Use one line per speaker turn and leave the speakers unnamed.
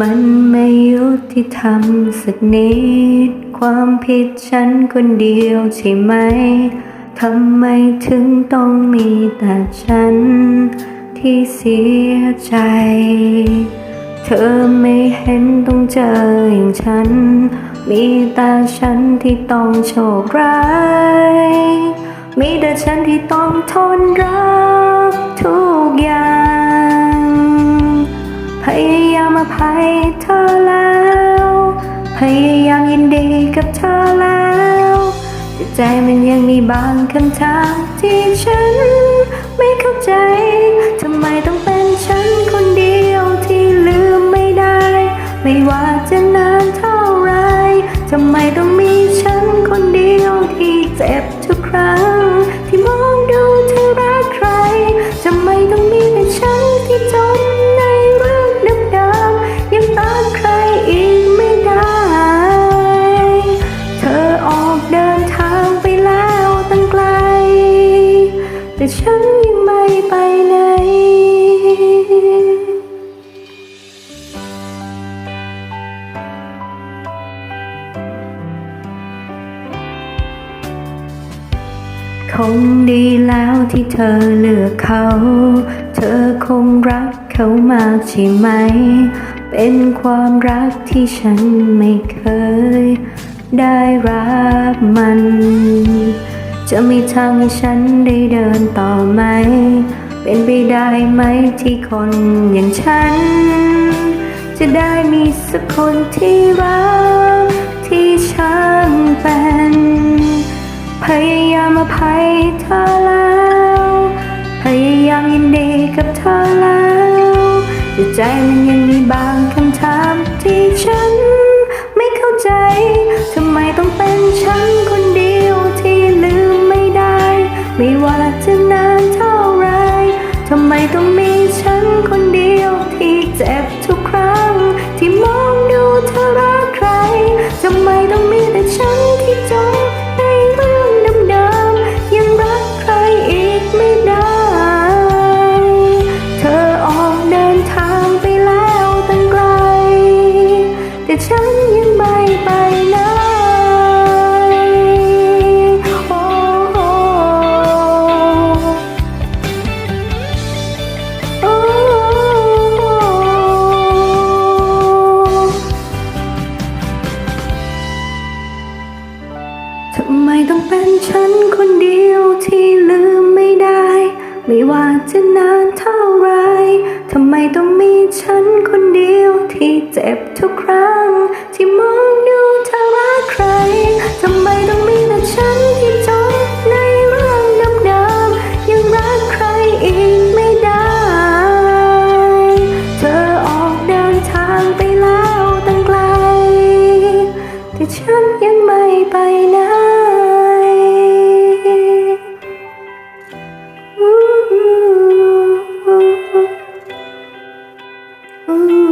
มันไม่ยุติธรรมสักนิด ความผิดฉันคนเดียวใช่ไหม ทำไมถึงต้องมีแต่ฉัน ที่เสียใจ เธอไม่เห็นต้องเจออย่างฉัน มีแต่ฉันที่ต้องโชคร้าย มีแต่ฉันที่ต้องทนรับทุ มอภัยเธอแล้ว พยายามยินดีกับเธอแล้วแต่ใจมันยังมีบางคำถามที่ฉัน ไม่เข้าใจทำไมต้องเป็นฉันคน คงดีแล้วที่เธอเลือกเขา เธอคงรักเขามากใช่ไหม เป็นความรักที่ฉันไม่เคย ได้รับมัน จะมีทางให้ฉันได้เดินต่อไหม เป็นไปได้ไหมที่คนอย่างฉัน จะได้มีสักคนที่รัก ภัยเธอแล้ว พยายามยินดีกับเธอแล้วแต่ใจมันยังมีบาง ไมต้องเป็นฉันคนเดียวที่ลืมไม่ได้ ไม่ว่าจะนานเท่าไรทำไมต้องมีฉันคนเดียวที่เจ็บทุกครั้ง อู้หูอู้หู